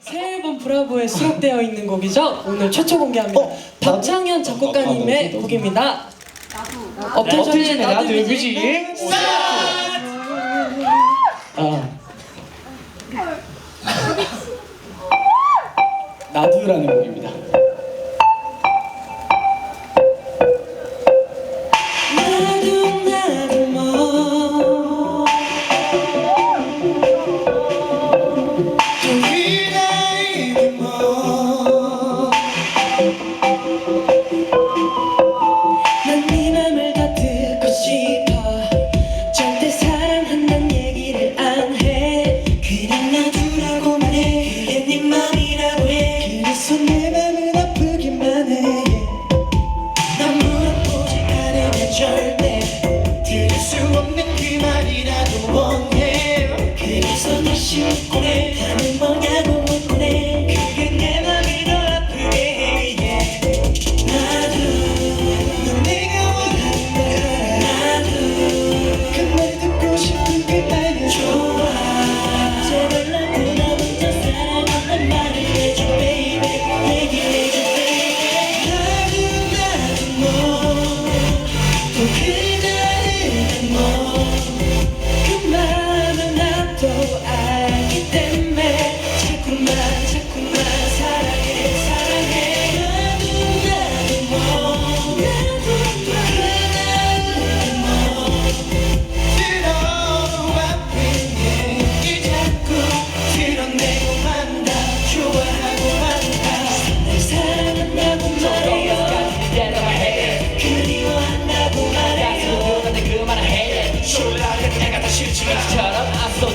새 앨범 브라보에 수록되어 있는 곡이죠. 오늘 최초 공개합니다. 어, 박창현 작곡가님의 나도, 나도. 곡입니다. 업텐션의 업텐션의 나도 나도 뮤직. 뮤직. 아. 나두라는 곡입니다.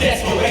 Yes.